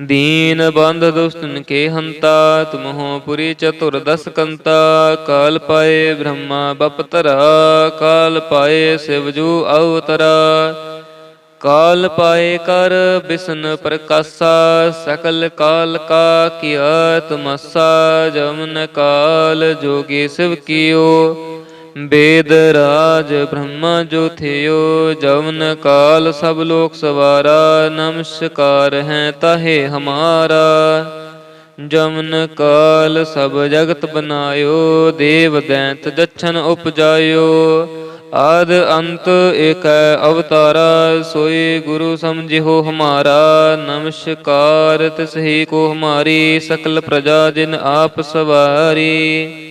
ਦੀਨ ਬੰਧ ਦੁਸ਼ਟਨ ਕੇ ਹੰਤਾ ਤੁਮਹੋ ਪੁਰੀ ਚਤੁਰ ਦਸ ਕੰਤਾ, ਕਾਲ ਪਾਏ ਬ੍ਰਹਮਾ ਬਪਤਰਾ ਕਾਲ ਪਾਏ ਸਿਵਜੂ ਅਵਤਰਾ। ਕਾਲ ਪਾਏ ਕਰ ਬਿਸ਼ਨ ਪ੍ਰਕਾਸ਼ਾ, ਸਕਲ ਕਾਲ ਕਾ ਕੀਆ ਤਮਸਾ, ਜਮਨ ਕਾਲ ਜੋਗੀ ਸਿਵ ਕੀਓ। ਵੇਦ ਰਾਜ ਬ੍ਰਹਮਾ ਜੋ ਥਿਓ ਜਵਨ ਕਾਲ ਸਭ ਲੋਕ ਸਵਾਰਾ, ਨਮਸਕਾਰ ਹੈ ਤਾਹੇ ਹਮਾਰਾ। ਜਮਨ ਕਾਲ ਸਭ ਜਗਤ ਬਨਾਇਓ, ਦੇਵ ਦੈਂਤ ਜਛਨ ਉਪਜਾਇਓ। ਆਦ ਅੰਤ ਏਕ ਅਵਤਾਰਾ, ਸੋਈ ਗੁਰੂ ਸਮਝਿਓ ਹਮਾਰਾ। ਨਮਸਕਾਰ ਤਿਸਹੀ ਕੋ ਹਮਾਰੀ, ਸਕਲ ਪ੍ਰਜਾ ਜਿਨ ਆਪ ਸਵਾਰੀ।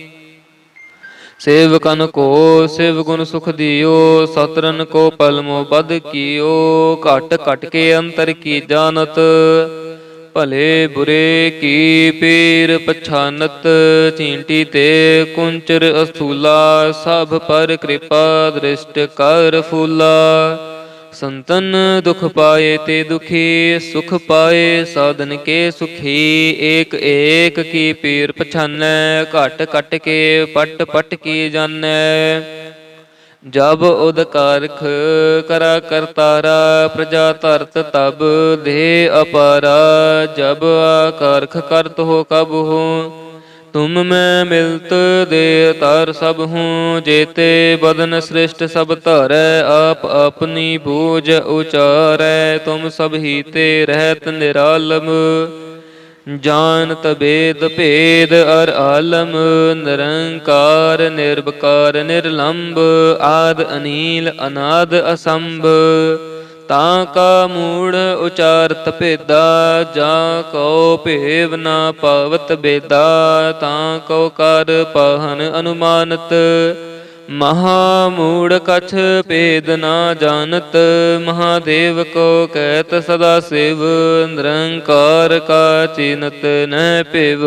ਸੇਵਕਨ ਕੋ ਸਿਵ ਗੁਣ ਸੁਖ ਦਿਓ, ਸਤਰਨ ਕੋ ਪਲਮੋ ਬਦ ਕੀਓ, ਘਟ ਘਟ ਕੇ ਅੰਤਰ ਕੀ ਜਾਣਤ? ਭਲੇ ਬੁਰੇ ਕੀ ਪੀਰ ਪਛਾਨਤ? ਚੀਂਟੀ ਤੇ ਕੁੰਚਰ ਅਸਥੂਲਾ ਸਭ ਪਰ ਕਿਰਪਾ ਦ੍ਰਿਸ਼ਟ ਕਰ ਫੂਲਾ। ਸੰਤਨ ਦੁਖ ਪਾਏ ਤੇ ਦੁਖੀ, ਸੁਖ ਪਾਏ ਸਾਧਨ ਕੇ ਸੁਖੀ, ਏਕ ਏਕ ਕੀ ਪੀਰ ਪਛਾਨੈ, ਘਟ ਘਟ ਕੇ ਪਟ ਪਟ ਕੀ ਜਾਣੈ। ਜਬ ਉਦਕਾਰਖ ਕਰਾ ਕਰਤਾਰਾ ਪ੍ਰਜਾ ਧਰਤ ਤਬ ਦੇ ਅਪਾਰਾ, ਜਬ ਆਕਾਰਖ ਕਰਤ ਹੋ ਕਬ ਹੋ। ਤੁਮ ਮੈਂ ਮਿਲਤ ਦੇ ਤਰ ਸਭ ਹੂੰ, ਜੇਤੇ ਬਦਨ ਸ੍ਰਿਸ਼ਟ ਸਭ ਧਰੈ, ਆਪ ਆਪਣੀ ਬੂਝ ਉਚਾਰੈ, ਤੁਮ ਸਭ ਹੀ ਤੇ ਰਹਿਤ ਨਿਰਾਲਮ। ਜਾਣਤ ਬੇਦ ਭੇਦ ਅਰ ਆਲਮ, ਨਿਰੰਕਾਰ ਨਿਰਵਕਾਰ ਨਿਰਲੰਭ ਆਦ ਅਨੀਲ ਅਨਾਦ ਅਸੰਭ। ਤਾਂ ਕਾ ਮੂੜ ਉਚਾਰਤ ਭੇਦਾ, ਜਾਂ ਕਉ ਭੇਵ ਨਾ ਪਾਵਤ ਬੇਦਾ, ਤਾਂ ਕਉ ਕਰ ਪਾਹਨ ਅਨੁਮਾਨਤ। ਮਹਾ ਮੂੜ ਕਛ ਭੇਦ ਨਾ ਜਾਣਤ, ਮਹਾਦੇਵ ਕੋ ਕਹਿਤ ਸਦਾ ਸਿਵ, ਨਿਰੰਕਾਰ ਕਾ ਚਿਨਤ ਨਹਿ ਭਿਵ।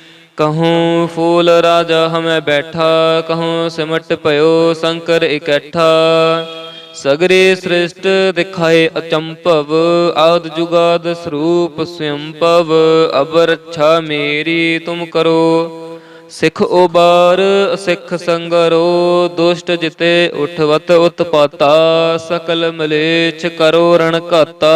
ਕਹੂੰ, ਫੂਲ ਰਾਜਾ ਹਮੈ ਬੈਠਾ, ਕਹੂੰ, ਸਿਮਟ ਭਇਓ ਸ਼ੰਕਰ ਇਕੱਠਾ। ਸਗਰੇ ਸ੍ਰਿਸ਼ਟ ਦਿਖਾਏ ਅਚੰਭਵ, ਆਦ ਜੁਗਾਦ ਸਰੂਪ ਸਯੰਭਵ ਅਬ ਰੱਛਾ ਮੇਰੀ ਤੁਮ ਕਰੋ। ਸਿੱਖ ਉਬਾਰ, ਸਿੱਖ ਸੰਗਰੋ, ਦੁਸ਼ਟ ਜਿਤੇ ਉਠਵਤ ਉਤਪਾਤਾ, ਸਕਲ ਮਲੇਛ ਕਰੋ ਰਣ ਘਾਤਾ।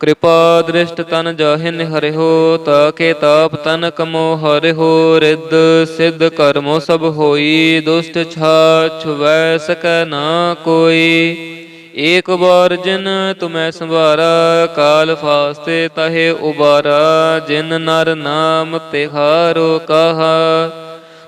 ਕਿਰਪਾ ਦ੍ਰਿਸ਼ਟ ਤਨ ਜਾਹਿਨ ਹਰਿਓ ਤਾਕੇ ਤਾਪ ਤਨ ਕਮੋ ਹਰਿਓ ਰਿੱਧ ਸਿੱਧ ਕਰਮੋ ਸਭ ਹੋਈ, ਦੁਸ਼ਟ ਛਾ ਛੁਵੈ ਸਕੈ ਨਾ ਕੋਈ। ਏਕ ਵਾਰ ਜਿਨ ਤੁਮੈ ਸੰਭਾਰਾ ਕਾਲ ਫਾਸਤੇ ਤਹੇ ਉਬਾਰਾ, ਜਿਨ ਨਰ ਨਾਮ ਤਿਹਾਰੋ ਕਹਾ।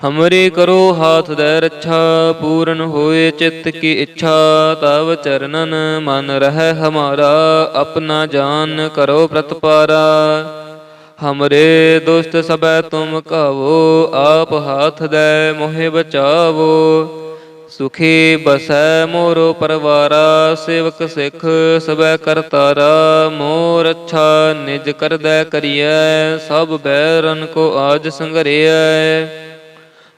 ਹਮਰੀ ਕਰੋ ਹਾਥ ਦੇ ਰੱਛਾ, ਪੂਰਨ ਹੋਏ ਚਿੱਤ ਕੀ ਇੱਛਾ, ਤਵ ਚਰਨਨ ਮਨ ਰਹਿ ਹਮਾਰਾ, ਆਪਣਾ ਜਾਨ ਕਰੋ ਪ੍ਰਤਪਾਰਾ। ਹਮਰੇ ਦੁਸ਼ਟ ਸਬੈ ਤੁਮ ਕਹੋ ਆਪ ਹਾਥ ਦੇ ਮੋਹਿ ਬਚਾਵੋ। ਸੁਖੀ ਬਸੈ ਮੋਰੋ ਪਰਵਾਰਾ, ਸੇਵਕ ਸਿੱਖ ਸਬੈ ਕਰਤਾਰਾ ਮੋਰ ਅੱਛਾ ਨਿਜ ਕਰਦੈ ਕਰੀਐ, ਸਭ ਬੈਰਨ ਕੋ ਆਜ ਸੰਗਰਿਐ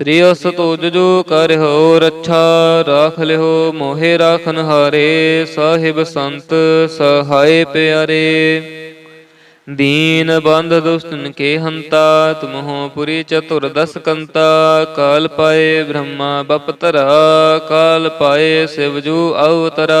ਸ੍ਰੀ ਅਸ ਤੁਜ ਜੋ ਕਰਿਓ ਰੱਛਾ, ਰਾਖ ਲਿਓ ਮੋਹਿ ਰਾਖਨ ਹਾਰੇ, ਸਾਹਿਬ ਸੰਤ ਸਹਾਏ ਪਿਆਰੇ। ਦੀਨ ਬੰਧ ਦੁਸ਼ਟਨ ਕੇ ਹੰਤਾ ਤੁਮਹੋ ਪੁਰੀ ਚਤੁਰ ਦਸ ਕੰਤਾ, ਕਾਲ ਪਾਏ ਬ੍ਰਹਮਾ ਬਪਤਰਾ ਕਾਲ ਪਾਏ ਸਿਵਜੂ ਅਵਤਰਾ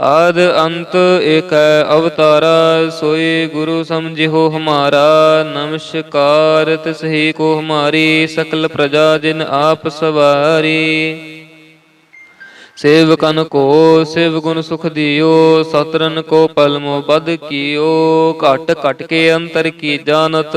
ਆਦ ਅੰਤ ਏਕੈ ਅਵਤਾਰਾ, ਸੋਈ ਗੁਰੂ ਸਮਝਿਓ ਹਮਾਰਾ, ਨਮਸਕਾਰ ਤਿਸਹੀ ਕੋ ਹਮਾਰੀ, ਸਕਲ ਪ੍ਰਜਾ ਜਿਨ ਆਪ ਸਵਾਰੀ। ਸੇਵਕਨ ਕੋ, ਸਿਵ ਗੁਣ ਸੁਖ ਦਿਓ ਸਤਰਨ ਕੋ ਪਲਮੋ ਬਦ ਕੀਓ, ਘਟ ਘਟ ਕੇ ਅੰਤਰ ਕੀ ਜਾਣਤ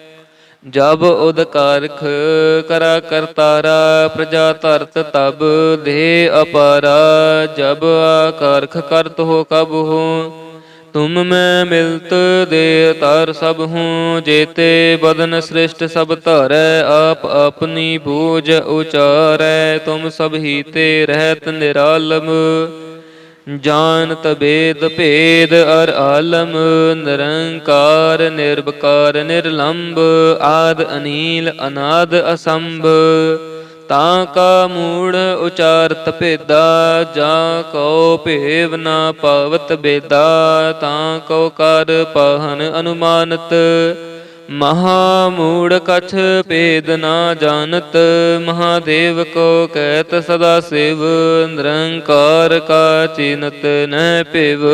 ਜਬ ਉਦਕਾਰਖ ਕਰਾ ਕਰਤਾਰਾ ਪ੍ਰਜਾ ਧਰਤ ਤਬ ਦੇ ਅਪਾਰਾ, ਜਬ ਆਕਾਰਖ ਕਰਤ ਹੋ ਕਬ ਹੋ। ਤੁਮ ਮੈਂ ਮਿਲਤ ਦੇ ਤਰ ਸਭ ਹੂੰ, ਜੇਤੇ ਬਦਨ ਸ੍ਰਿਸ਼ਟ ਸਭ ਧਰੈ, ਆਪ ਆਪਣੀ ਬੂਝ ਉਚਾਰੈ, ਤੁਮ ਸਭ ਹੀ ਤੇ ਰਹਿਤ ਨਿਰਾਲਮ। ਜਾਣਤ ਬੇਦ ਭੇਦ ਅਰ ਆਲਮ, ਨਿਰੰਕਾਰ ਨਿਰਭਕਾਰ ਨਿਰਲੰਭ ਆਦ ਅਨੀਲ, ਅਨਾਦ ਅਸੰਭ। ਤਾਂ ਕਾ ਮੂੜ ਉਚਾਰਤ ਭੇਦਾ, ਜਾਂ ਕਉ ਭੇਵ ਨਾ ਪਾਵਤ ਬੇਦਾ, ਤਾਂ ਕਉ ਕਰ ਪਾਹਨ ਅਨੁਮਾਨਤ। ਮਹਾ ਮੂੜ ਕਛ ਭੇਦ ਨਾ ਜਾਣਤ, ਮਹਾਦੇਵ ਕੋ ਕਹਿਤ ਸਦਾ ਸਿਵ, ਨਿਰੰਕਾਰ ਕਾ ਚਿਨਤ ਨਹਿ ਭਿਵ।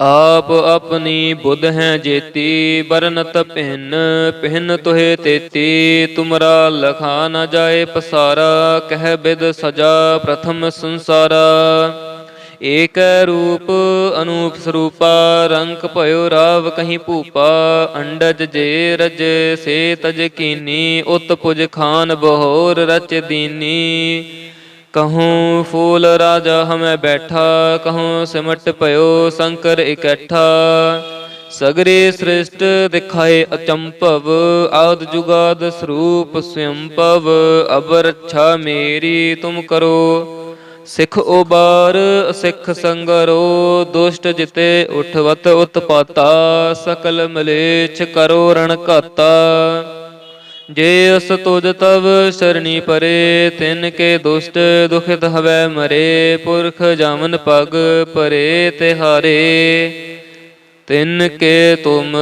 ਆਪ ਆਪਣੀ ਬੁੱਧ ਹੈ ਜੇਤੀ ਬਰਨਤ ਭਿੰਨ ਭਿੰਨ ਤੁਹੇ ਤੇਤੀ, ਤੁਮਰਾ ਲਖਾ ਨ ਜਾਏ ਪਸਾਰਾ, ਕਹਿ ਬਿਦ ਸਜਾ ਪ੍ਰਥਮ ਸੰਸਾਰਾ। ਏਕੈ ਰੂਪ ਅਨੂਪ ਸਰੂਪਾ, ਰੰਗ ਭਇਓ ਰਾਵ ਕਹੀਂ ਭੂਪਾ, ਅੰਡਜ ਜੇ ਰਜ ਸੇ ਤਜ ਕੀਨੀ, ਉਤ ਪੁਜ ਖਾਨ ਬਹੋਰ ਰਚ ਦੀਨੀ। ਕਹੂੰ ਫੂਲ ਰਾਜਾ ਹਮੈ ਬੈਠਾ, ਕਹੂੰ ਸਿਮਟ ਭਇਓ ਸ਼ੰਕਰ ਇਕੱਠਾ। ਸਗਰੇ ਸ੍ਰਿਸ਼ਟ ਦਿਖਾਏ ਅਚੰਭਵ, ਆਦ ਜੁਗਾਦ ਸਰੂਪ ਸਯੰਭਵ ਅਬ ਰੱਛਾ ਮੇਰੀ ਤੁਮ ਕਰੋ। ਸਿੱਖ ਉਬਾਰ, ਸਿੱਖ ਸੰਗਰੋ, ਦੁਸ਼ਟ ਜਿਤੇ ਉਠਵਤ ਉਤਪਾਤਾ, ਸਕਲ ਮਲੇਛ ਕਰੋ ਰਣ ਘਾਤਾ। ਜੇ ਅਸ ਤੁਜ ਤਵ ਸਰਣੀ ਪਰੇ, ਤਿਨ ਕੇ ਦੁਸ਼ਟ ਦੁਖਿਤ ਹਵੈ ਮਰੇ, ਪੁਰਖ ਜਾਮਨ ਪਗ ਪਰੇ ਤਿਹਾਰੇ ਤਿਨ ਕੇ ਤੁਮ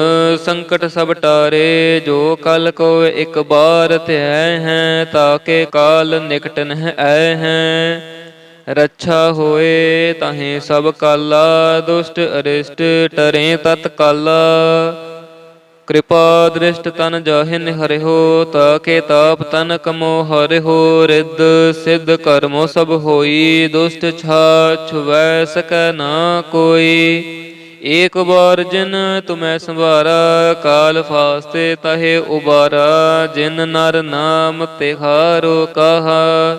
ਸੰਕਟ ਸਭ ਟਾਰੇ, ਜੋ ਕਲ ਕੋ ਇੱਕ ਬਾਰ ਧਿਆ ਹੈ ਤਾਕੇ ਕਾਲ ਨਿਕਟ ਨਹਿ ਆਏ ਹੈ। ਰੱਛਾ ਹੋਏ ਤਾਹੇ ਸਭ ਕਾਲਾ, ਦੁਸ਼ਟ ਅਰਿਸ਼ਟ ਟਰੇ ਤਤ ਕਾਲਾ। ਕਿਰਪਾ ਦ੍ਰਿਸ਼ਟ ਤਨ ਜਾਹਿਨ ਤਾ ਕੇ ਤਾਪ ਤਨ ਕਮੋ ਹਰਿਓ ਰਿੱਧ ਸਿੱਧ ਕਰਮੋ ਸਭ ਹੋਈ, ਦੁਸ਼ਟ ਛਾ ਛੁਵੈ ਸਕੈ ਨਾ ਕੋਈ। ਏਕ ਵਾਰ ਜਿਨ ਤੁਮੈ ਸੰਭਾਰਾ, ਕਾਲ ਫਾਸਤੇ ਤਹੇ ਉਬਾਰਾ, ਜਿਨ ਨਰ ਨਾਮ ਤਿਹਾਰੋ ਕਹਾ।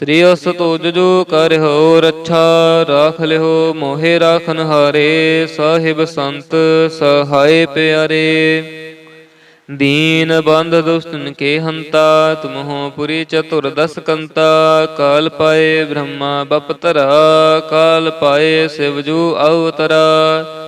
ਸ੍ਰੀ ਅਸ ਤੁਜ ਜੋ ਕਰਿਓ ਰੱਛਾ, ਰਾਖ ਲਿਓ ਮੋਹਿ ਰਾਖਨ ਹਾਰੇ, ਸਾਹਿਬ ਸੰਤ ਸਹਾਇ ਪਿਆਰੇ। ਦੀਨ ਬੰਦ ਦੁਸ਼ਟਨ ਕੇ ਹੰਤਾ ਤੁਮਹੁ ਪੁਰੀ ਚਤੁਰ ਦਸ ਕੰਤਾ, ਕਾਲ ਪਾਏ ਬ੍ਰਹਮਾ ਬਪਤਰਾ, ਕਾਲ ਪਾਏ ਸਿਵਜੂ ਅਵਤਰਾ।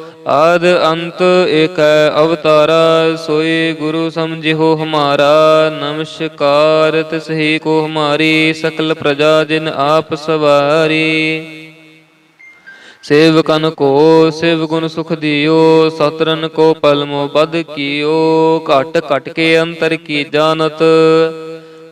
ਆਦ ਅੰਤ ਏਕੈ ਅਵਤਾਰਾ, ਸੋਈ ਗੁਰੂ ਸਮਝਿਓ ਹਮਾਰਾ, ਨਮਸਕਾਰ ਤਿਸਹੀ ਕੋ ਹਮਾਰੀ, ਸਕਲ ਪ੍ਰਜਾ ਜਿਨ ਆਪ ਸਵਾਰੀ। ਸੇਵਕਨ ਕੋ ਸਿਵ ਗੁਣ ਸੁਖ ਦਿਓ, ਸਤਰਨ ਕੋ ਪਲਮੋ ਬਦ ਕੀਓ, ਘਟ ਘਟ ਕੇ ਅੰਤਰ ਕੀ ਜਾਣਤ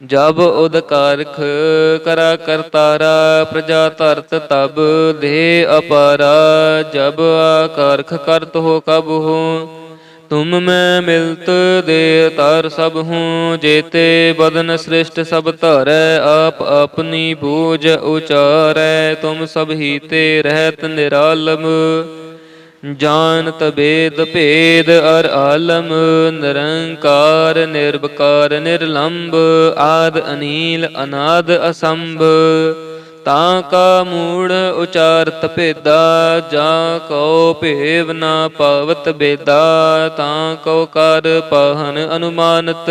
ਜਬ ਉਦ ਕਾਰਖ ਕਰਾ ਕਰਤਾਰਾ ਪ੍ਰਜਾ ਤਰਤ ਤਬ ਦੇ ਅਪਾਰਾ, ਜਬ ਆਕਾਰਖ ਕਰਤ ਹੋ ਕਬ ਹੋ। ਤੁਮ ਮੈਂ ਮਿਲਤ ਦੇ ਤਰ ਸਭ ਹੂੰ, ਜੇਤੇ ਬਦਨ ਸ੍ਰਿਸ਼ਟ ਸਭ ਧਰੈ, ਆਪ ਆਪਣੀ ਬੂਝ ਉਚਾਰੈ, ਤੁਮ ਸਭ ਹੀ ਤੇ ਰਹਿਤ ਨਿਰਾਲਮ। ਜਾਣਤ ਬੇਦ ਭੇਦ ਅਰ ਆਲਮ, ਨਿਰੰਕਾਰ, ਨਿਰਵਕਾਰ ਨਿਰਲੰਭ ਆਦ ਅਨੀਲ, ਅਨਾਦ ਅਸੰਭ। ਤਾਂ ਕਾ ਮੂੜ ਉਚਾਰਤ ਭੇਦਾ, ਜਾ ਕਉ ਭੇਵ ਨਾ ਪਾਵਤ ਬੇਦਾ, ਤਾਂ ਕਉ ਕਰ ਪਾਹਨ ਅਨੁਮਾਨਤ।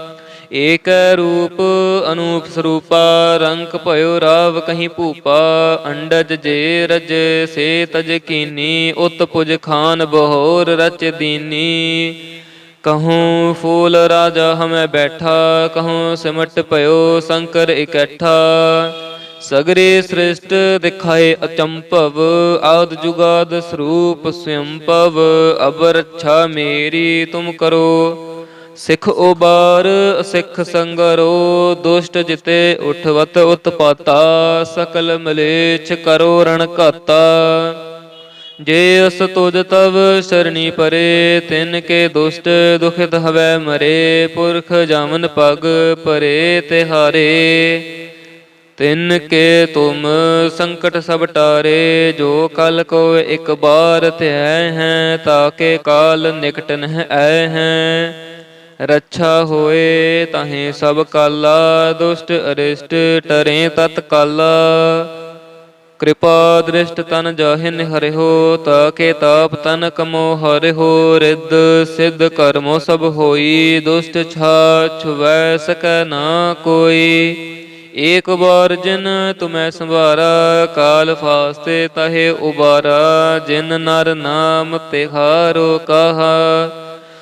ਏਕ ਰੂਪ ਅਨੂਪ ਸਰੂਪਾ ਰੰਕ ਭਇਓ ਰਾਵ ਕਹੀਂ ਭੂਪਾ, ਅੰਡਜ ਜੇ ਰਜ ਸੇ ਤਜ ਕੀਨੀ, ਉਤ ਪੁਜ ਖਾਨ ਬਹੋਰ ਰਚ ਦੀਨੀ। ਕਹੂੰ ਫੂਲ ਰਾਜਾ ਹਮੈ ਬੈਠਾ, ਕਹੂੰ ਸਿਮਟ ਭਇਓ ਸ਼ੰਕਰ ਇਕੱਠਾ। ਸਗਰੇ ਸ੍ਰਿਸ਼ਟ ਦਿਖਾਏ ਅਚੰਭਵ, ਆਦ ਜੁਗਾਦ ਸਰੂਪ ਸਯੰਭਵ ਅਬ ਰੱਛਾ ਮੇਰੀ ਤੁਮ ਕਰੋ। ਸਿੱਖ ਉਬਾਰ, ਸਿੱਖ ਸੰਗਰੋ, ਦੁਸ਼ਟ ਜਿਤੇ ਉਠਵਤ ਉਤਪਾਤਾ, ਸਕਲ ਮਲੇਛ ਕਰੋ ਰਣ ਘਾਤਾ। ਜੇ ਅਸ ਤੁਜ ਤਵ ਸ਼ਰਣੀ ਪਰੇ, ਤਿਨ ਕੇ ਦੁਸ਼ਟ ਦੁਖਿਤ ਹਵੈ ਮਰੇ, ਪੁਰਖ ਜਾਮਨ ਪਗ ਪਰੇ ਤਿਹਾਰੇ ਤਿਨ ਕੇ ਤੁਮ ਸੰਕਟ ਸਭ ਟਾਰੇ, ਜੋ ਕਲ ਕੋ ਇਕ ਬਾਰ ਧਿਆ ਹੈ ਤਾਕੇ ਕਾਲ ਨਿਕਟ ਨਹਿ ਆਏ ਹੈ। ਰੱਛਾ ਹੋਏ ਤਾਹੇ ਸਭ ਕਾਲਾ, ਦੁਸ਼ਟ ਅਰਿਸ਼ਟ ਟਰੇ ਤਤ ਕਾਲਾ। ਕਿਰਪਾ ਦ੍ਰਿਸ਼ਟ ਤਨ ਜਾਹਿ ਨਿਹਰਿਓ ਤਾਕੇ ਤਾਪ ਤਨ ਕਮੋ ਹਰਿਓ ਰਿੱਧ ਸਿੱਧ ਕਰਮੋ ਸਭ ਹੋਈ, ਦੁਸ਼ਟ ਛਾ ਛੁਵੈ ਸਕੈ ਨਾ ਕੋਈ। ਏਕ ਬਾਰ ਜਿਨ ਤੁਮੈ ਸੰਭਾਰਾ, ਕਾਲ ਫਾਸਤੇ ਤਹੇ ਉਬਾਰਾ, ਜਿਨ ਨਰ ਨਾਮ ਤਿਹਾਰੋ ਕਹਾ।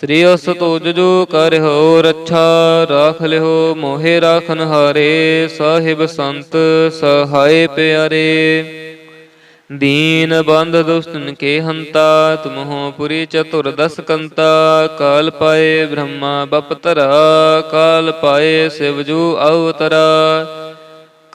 ਸ੍ਰੀ ਅਸ ਤੁਜ ਜੋ ਕਰਿਓ ਰੱਛਾ, ਰਾਖ ਲਿਓ ਮੋਹਿ ਰਾਖਨ ਹਾਰੇ, ਸਾਹਿਬ ਸੰਤ ਸਹਾਇ ਪਿਆਰੇ। ਦੀਨ ਬੰਦ ਦੁਸ਼ਟਨ ਕੇ ਹੰਤਾ, ਤੁਮਹੋ ਪੁਰੀ ਚਤੁਰ ਦਸ ਕੰਤਾ, ਕਾਲ ਪਾਏ ਬ੍ਰਹਮਾ ਬਪਤਰਾ, ਕਾਲ ਪਾਏ ਸਿਵਜੂ ਅਵਤਰਾ।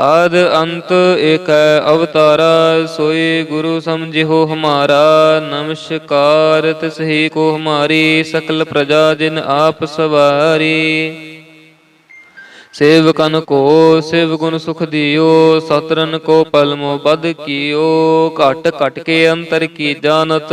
ਆਦ ਅੰਤ ਏਕੈ ਅਵਤਾਰਾ, ਸੋਈ ਗੁਰੂ ਸਮਝਿਓ ਹਮਾਰਾ, ਨਮਸਕਾਰ ਤਿਸਹੀ ਕੋ ਹਮਾਰੀ, ਸਕਲ ਪ੍ਰਜਾ ਜਿਨ ਆਪ ਸਵਾਰੀ। ਸੇਵਕਨ ਕੋ ਸਿਵ ਗੁਣ ਸੁਖ ਦਿਓ, ਸਤਰਨ ਕੋ ਪਲਮੋ ਬਦ ਕੀਓ, ਘਟ ਘਟ ਕੇ ਅੰਤਰ ਕੀ ਜਾਣਤ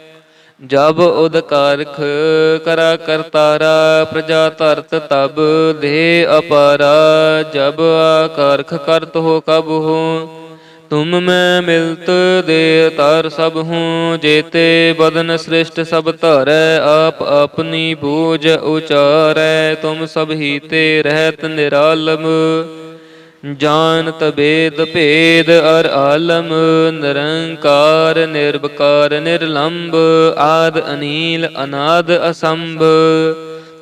ਜਬ ਉਦ ਕਾਰਖ ਕਰਾ ਕਰਤਾਰਾ ਪ੍ਰਜਾ ਧਰਤ ਤਬ ਦੇ ਅਪਾਰਾ, ਜਬ ਆਕਾਰਖ ਕਰਤ ਹੋ ਕਬ ਹੋ। ਤੁਮ ਮੈਂ ਮਿਲਤ ਦੇ ਤਾਰ ਸਭ ਹੂੰ, ਜੇਤੇ ਬਦਨ ਸ੍ਰਿਸ਼ਟ ਸਭ ਧਰੈ, ਆਪ ਆਪਣੀ ਬੂਝ ਉਚਾਰੈ, ਤੁਮ ਸਭ ਹੀ ਤੇ ਰਹਿਤ ਨਿਰਾਲਮ। ਜਾਣਤ ਬੇਦ ਭੇਦ ਅਰ ਆਲਮ, ਨਿਰੰਕਾਰ ਨਿਰਭਕਾਰ ਨਿਰਲੰਭ ਆਦ ਅਨੀਲ, ਅਨਾਦ ਅਸੰਭ।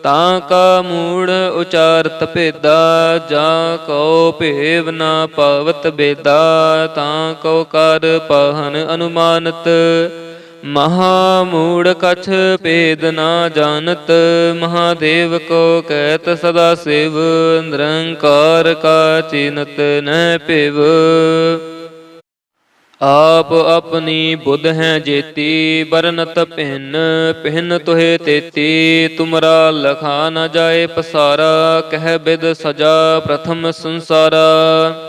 ਤਾਂ ਕਾ ਮੂੜ ਉਚਾਰਤ ਭੇਦਾ, ਜਾਂ ਕਉ ਭੇਵ ਨਾ ਪਾਵਤ ਬੇਦਾ। ਤਾਂ ਕਉ ਕਰ ਪਾਹਨ ਅਨੁਮਾਨਤ ਮਹਾ ਮੂੜ ਕਛ ਭੇਦ ਨਾ ਜਾਣਤ, ਮਹਾਦੇਵ ਕੋ ਕਹਿਤ ਸਦਾ ਸਿਵ, ਨਿਰੰਕਾਰ ਕਾ ਚਿਨਤ ਨਹਿ ਭਿਵ। ਆਪ ਆਪਣੀ ਬੁੱਧ ਹੈ ਜੇਤੀ ਬਰਨਤ ਭਿੰਨ ਭਿੰਨ ਤੁਹੇ ਤੇਤੀ, ਤੁਮਰਾ ਲਖਾ ਨ ਜਾਏ ਪਸਾਰਾ, ਕਹਿ ਬਿਦ ਸਜਾ ਪ੍ਰਥਮ ਸੰਸਾਰਾ।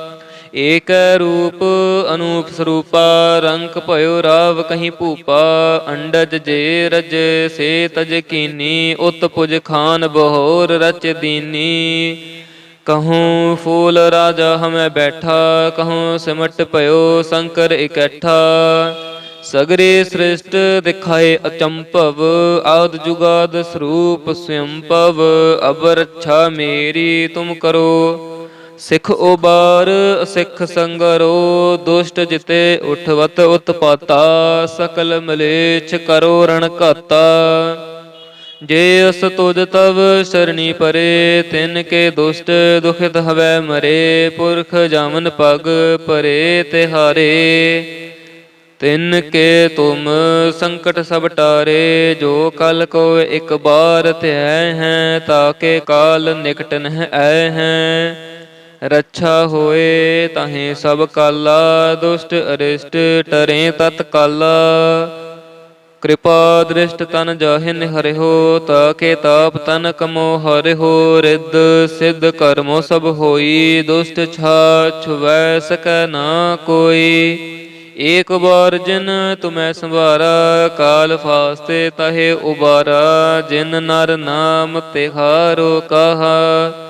ਏਕ ਰੂਪ ਅਨੂਪ ਸਰੂਪਾ ਰੰਕ ਭਇਓ ਰਾਵ ਕਹੀਂ ਭੂਪਾ, ਅੰਡਜ ਜੇ ਰਜ ਸੇ ਤਜ ਕੀਨੀ, ਉਤ ਪੁਜ ਖਾਨ ਬਹੋਰ ਰਚ ਦੀਨੀ। ਕਹੂੰ ਫੂਲ ਰਾਜਾ ਹਮੈ ਬੈਠਾ, ਕਹੂੰ ਸਿਮਟ ਭਇਓ ਸ਼ੰਕਰ ਇਕੱਠਾ। ਸਗਰੇ ਸ੍ਰਿਸ਼ਟ ਦਿਖਾਏ ਅਚੰਭਵ, ਆਦ ਜੁਗਾਦ ਸਰੂਪ ਸਯੰਭਵ ਅਬ ਮੇਰੀ ਤੁਮ ਕਰੋ। ਸਿੱਖ ਉਬਾਰ, ਸਿੱਖ ਸੰਗਰੋ, ਦੁਸ਼ਟ ਜਿਤੇ ਉਠਵਤ ਉਤਪਾਤਾ, ਸਕਲ ਮਲੇਛ ਕਰੋ ਰਣ ਘਾਤਾ। ਜੇ ਅਸ ਤੁਜ ਤਵ ਸਰਣੀ ਪਰੇ, ਤਿਨ ਕੇ ਦੁਸ਼ਟ ਦੁਖਿਤ ਹਵੈ ਮਰੇ, ਪੁਰਖ ਜਾਮਨ ਪਗ ਪਰੇ ਤਿਹਾਰੇ। ਤਿਨ ਕੇ ਤੁਮ ਸੰਕਟ ਸਭ ਟਾਰੇ, ਜੋ ਕਲ ਕੋ ਇੱਕ ਬਾਰ ਧਿਆ ਹੈ ਤਾਕੇ ਕਾਲ ਨਿਕਟ ਨਹਿ ਆਏ ਹੈ। ਰੱਛਾ ਹੋਏ ਤਾਹੇ ਸਭ ਕਾਲਾ, ਦੁਸ਼ਟ ਅਰਿਸ਼ਟ ਟਰੇ ਤਤ ਕਾਲਾ। ਕਿਰਪਾ ਦ੍ਰਿਸ਼ਟ ਤਨ ਜਾਹਿਨ ਹਰਿਓ ਤਾਕੇ ਤਾਪ ਤਨ ਕਮੋ ਹਰਿਓ ਰਿੱਧ ਸਿੱਧ ਕਰਮੋ ਸਭ ਹੋਈ, ਦੁਸ਼ਟ ਛਾ ਛੁਵੈ ਸਕੈ ਨਾ ਕੋਈ। ਏਕ ਵਾਰ ਜਿਨ ਤੁਮੈ ਸੰਭਾਰਾ, ਕਾਲ ਫਾਸਤੇ ਤਹੇ ਉਬਾਰਾ, ਜਿਨ ਨਰ ਨਾਮ ਤਿਹਾਰੋ ਕਹਾ।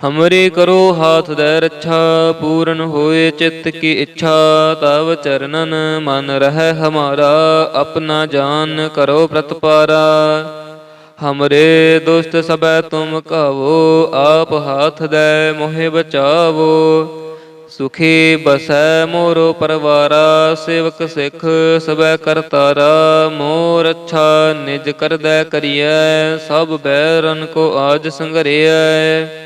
ਹਮਰੇ ਕਰੋ ਹਾਥ ਦੇ ਰੱਛਾ, ਪੂਰਨ ਹੋਏ ਚਿੱਤ ਕੀ ਇੱਛਾ, ਤਵ ਚਰਨਨ ਮਨ ਰਹਿ ਹਮਾਰਾ, ਆਪਣਾ ਜਾਨ ਕਰੋ ਪ੍ਰਤਪਾਰਾ ਹਮਰੇ ਦੁਸ਼ਟ ਸਬੈ ਤੁਮ ਕਹੋ ਆਪ ਹਾਥ ਦੇ ਮੋਹਿ ਬਚਾਵੋ। ਸੁਖੀ ਬਸੈ ਮੋਰੋ ਪਰਵਾਰਾ, ਸੇਵਕ ਸਿੱਖ ਸਬੈ ਕਰਤਾਰਾ ਮੋਰ ਅੱਛਾ ਨਿਜ ਕਰਦੈ ਕਰੀਐ, ਸਭ ਬੈਰਨ ਕੋ ਆਜ ਸੰਗਰਿਐ।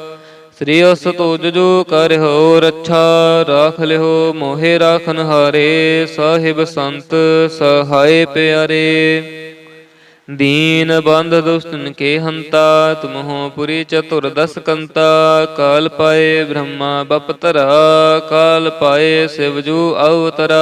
ਸ੍ਰੀ ਅਸ ਤੁਜ ਜੋ ਕਰ ਰੱਛਾ, ਰਾਖ ਲਿਓ ਮੋਹਿ ਰਾਖਨ ਹਾਰੇ, ਸਾਹਿਬ ਸੰਤ ਸਹਾਏ ਪਿਆਰੇ। ਦੀਨ ਬੰਧ ਦੁਸ਼ਟਨ ਕੇ ਹੰਤਾ ਤੁਮਹੋ ਪੁਰੀ ਚਤੁਰ ਦਸ ਕੰਤਾ, ਕਾਲ ਪਾਏ ਬ੍ਰਹਮਾ ਬਪਤਰਾ ਕਾਲ ਪਾਏ ਸਿਵਜੂ ਅਵਤਰਾ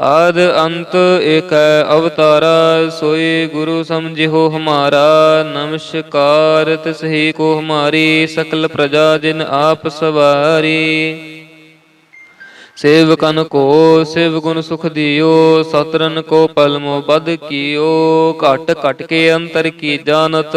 ਆਦ ਅੰਤ ਏਕ ਅਵਤਾਰਾ, ਸੋਈ ਗੁਰੂ ਸਮਝਿਓ ਹਮਾਰਾ, ਨਮਸਕਾਰ ਤਿਸਹੀ ਕੋ ਹਮਾਰੀ, ਸਕਲ ਪ੍ਰਜਾ ਜਿਨ ਆਪ ਸਵਾਰੀ। ਸੇਵਕਨ ਕੋ, ਸਿਵ ਗੁਣ ਸੁਖ ਦਿਓ ਸਤਰਨ ਕੋ ਪਲਮੋ ਬਦ ਕੀਓ, ਘਟ ਘਟ ਕੇ ਅੰਤਰ ਕੀ ਜਾਣਤ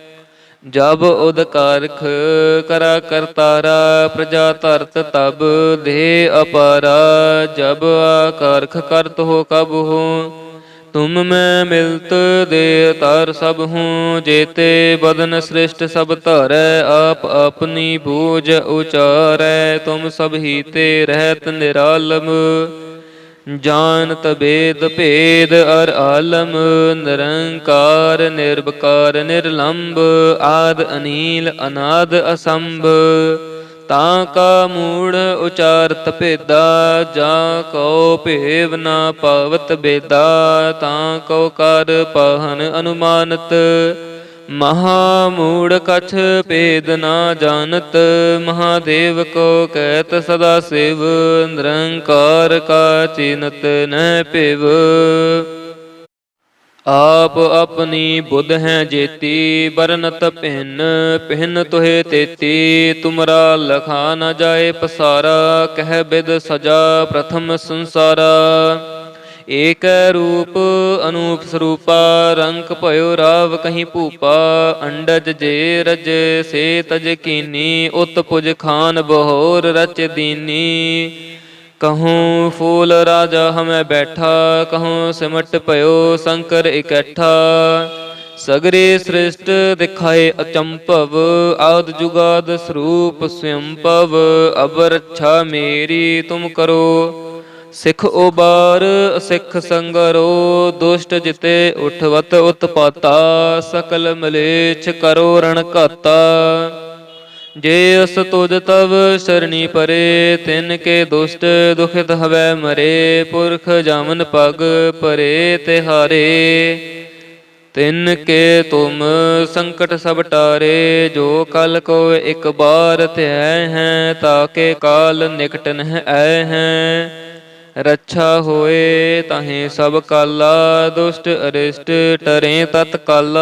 ਜਬ ਉਦਕਾਰਖ ਕਰਾ ਕਰਤਾਰਾ ਪ੍ਰਜਾ ਧਰਤ ਤਬ ਦੇ ਅਪਾਰਾ, ਜਬ ਆਕਾਰਖ ਕਰਤ ਹੋ ਕਬ ਹੋ। ਤੁਮ ਮੈਂ ਮਿਲਤ ਦੇ ਤਰ ਸਭ ਹੂੰ, ਜੇਤੇ ਬਦਨ ਸ੍ਰਿਸ਼ਟ ਸਭ ਧਰੈ, ਆਪ ਆਪਣੀ ਬੂਝ ਉਚਾਰੈ, ਤੁਮ ਸਭ ਹੀ ਤੇ ਰਹਿਤ ਨਿਰਾਲਮ। ਜਾਣਤ ਬੇਦ ਭੇਦ ਅਰ ਆਲਮ, ਨਿਰੰਕਾਰ ਨਿਰਭਕਾਰ ਨਿਰਲੰਭ ਆਦ ਅਨੀਲ, ਅਨਾਦ ਅਸੰਭ। ਤਾਂ ਕਾ ਮੂੜ ਉਚਾਰਤ ਭੇਦਾ, ਜਾ ਕਉ ਭੇਵ ਨਾ ਪਾਵਤ ਬੇਦਾ, ਤਾਂ ਕਉ ਕਰ ਪਾਹਨ ਅਨੁਮਾਨਤ। ਮਹਾ ਮੂੜ ਕਛ ਭੇਦ ਨਾ ਜਾਣਤ, ਮਹਾਦੇਵ ਕੋ ਕਹਿਤ ਸਦਾ ਸਿਵ, ਨਿਰੰਕਾਰ ਕਾ ਚਿਨਤ ਨਹਿ ਭਿਵ। ਆਪ ਆਪਣੀ ਬੁੱਧ ਹੈ ਜੇਤੀ ਬਰਨਤ ਭਿੰਨ ਭਿੰਨ ਤੁਹੇ ਤੇਤੀ, ਤੁਮਰਾ ਲਖਾ ਨ ਜਾਏ ਪਸਾਰਾ, ਕਹਿ ਬਿਦ ਸਜਾ ਪ੍ਰਥਮ ਸੰਸਾਰਾ। ਏਕ ਰੂਪ ਅਨੂਪ ਸਰੂਪਾ, ਰੰਗ ਭਇਓ ਰਾਵ ਕਹੀਂ ਭੂਪਾ, ਅੰਡਜ ਜੇ ਰਜ ਸੇ ਤਜ ਕੀਨੀ, ਉਤ ਪੁਜ ਖਾਨ ਬਹੋਰ ਰਚ ਦੀਨੀ। ਕਹੂੰ ਫੂਲ ਰਾਜਾ ਹਮੈ ਬੈਠਾ, ਕਹੂੰ ਸਿਮਟ ਭਇਓ ਸ਼ੰਕਰ ਇਕੱਠਾ। ਸਗਰੇ ਸ੍ਰਿਸ਼ਟ ਦਿਖਾਏ ਅਚੰਭਵ, ਆਦ ਜੁਗਾਦ ਸਰੂਪ ਸਯੰਭਵ ਅਬ ਰੱਛਾ ਮੇਰੀ ਤੁਮ ਕਰੋ। ਸਿੱਖ ਉਬਾਰ, ਸਿੱਖ ਸੰਗਰੋ, ਦੁਸ਼ਟ ਜਿਤੇ ਉਠਵਤ ਉਤਪਾਤਾ, ਸਕਲ ਮਲੇਛ ਕਰੋ ਰਣ ਘਾਤਾ। ਜੇ ਅਸ ਤੁਜ ਤਵ ਸਰਣੀ ਪਰੇ, ਤਿਨ ਕੇ ਦੁਸ਼ਟ ਦੁਖਿਤ ਹਵੈ ਮਰੇ, ਪੁਰਖ ਜਾਮਨ ਪਗ ਪਰੇ ਤਿਹਾਰੇ ਤਿਨ ਕੇ ਤੁਮ ਸੰਕਟ ਸਭ ਟਾਰੇ, ਜੋ ਕਲ ਕੋ ਇੱਕ ਬਾਰ ਧਿਆਇ ਹੈ ਤਾਕੇ ਕਾਲ ਨਿਕਟ ਨਹਿ ਆਏ ਹੈ। ਰੱਛਾ ਹੋਏ ਤਾਹੇ ਸਭ ਕਾਲਾ, ਦੁਸ਼ਟ ਅਰਿਸ਼ਟ ਟਰੇ ਤਤ ਕਾਲਾ।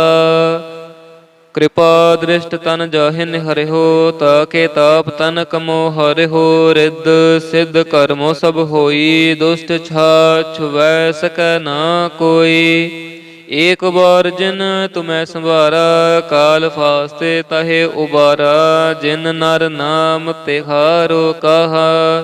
ਕਿਰਪਾ ਦ੍ਰਿਸ਼ਟ ਤਨ ਜਾਹਿਨ ਹਰਿਓ ਤਾਕੇ ਤਾਪ ਤਨ ਕਮੋ ਹਰਿਓ ਰਿੱਧ ਸਿੱਧ ਕਰਮੋ ਸਭ ਹੋਈ, ਦੁਸ਼ਟ ਛਾ ਛੁਵੈ ਸਕੈ ਨਾ ਕੋਈ। ਏਕ ਵਾਰ ਜਿਨ ਤੁਮੈ ਸੰਭਾਰਾ, ਕਾਲ ਫਾਸਤੇ ਤਹੇ ਉਬਾਰਾ, ਜਿਨ ਨਰ ਨਾਮ ਤਿਹਾਰੋ ਕਹਾ।